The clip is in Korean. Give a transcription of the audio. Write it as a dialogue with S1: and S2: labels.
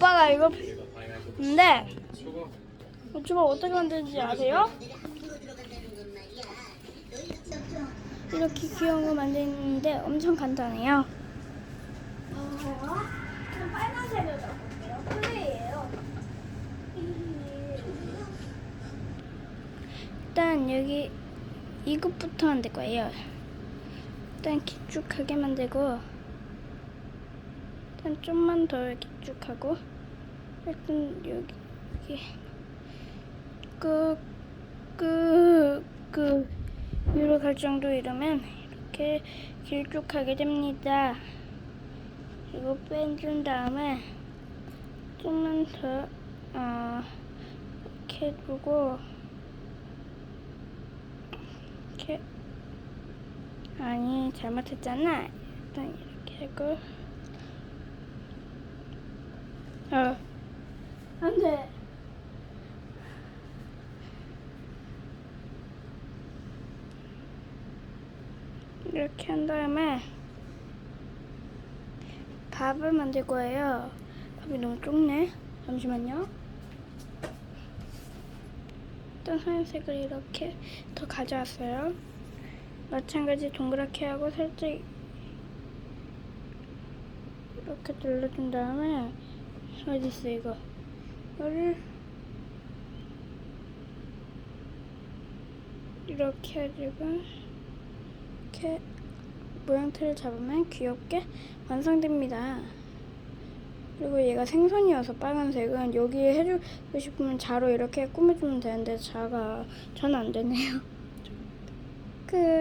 S1: 오빠가 이거 근데 주먹 어떻게 만드는지 아세요? 이렇게 귀여운 거 만드는데 엄청 간단해요. 일단 여기 이것부터 만들 거예요. 일단 길쭉하게 만들고 일단 좀만 더 길쭉하고 일단 여기 여기 끄끄끄 위로 갈 정도 이러면 이렇게 길쭉하게 됩니다. 이거 빼준 다음에 좀만 더 어, 이렇게 두고 이렇게 아니 잘못했잖아. 일단 이렇게 하고 어 안 돼. 이렇게 한 다음에 밥을 만들 거예요. 밥이 너무 좁네. 잠시만요. 일단 하얀색을 이렇게 더 가져왔어요. 마찬가지 동그랗게 하고 살짝 이렇게 눌러준 다음에 어디 있어 이거? 이거를 이렇게 해주고 이렇게 모양틀을 잡으면 귀엽게 완성됩니다. 그리고 얘가 생선이어서 빨간색은 여기에 해주고 싶으면 자로 이렇게 꾸며주면 되는데 자가 전 안 되네요. 끝.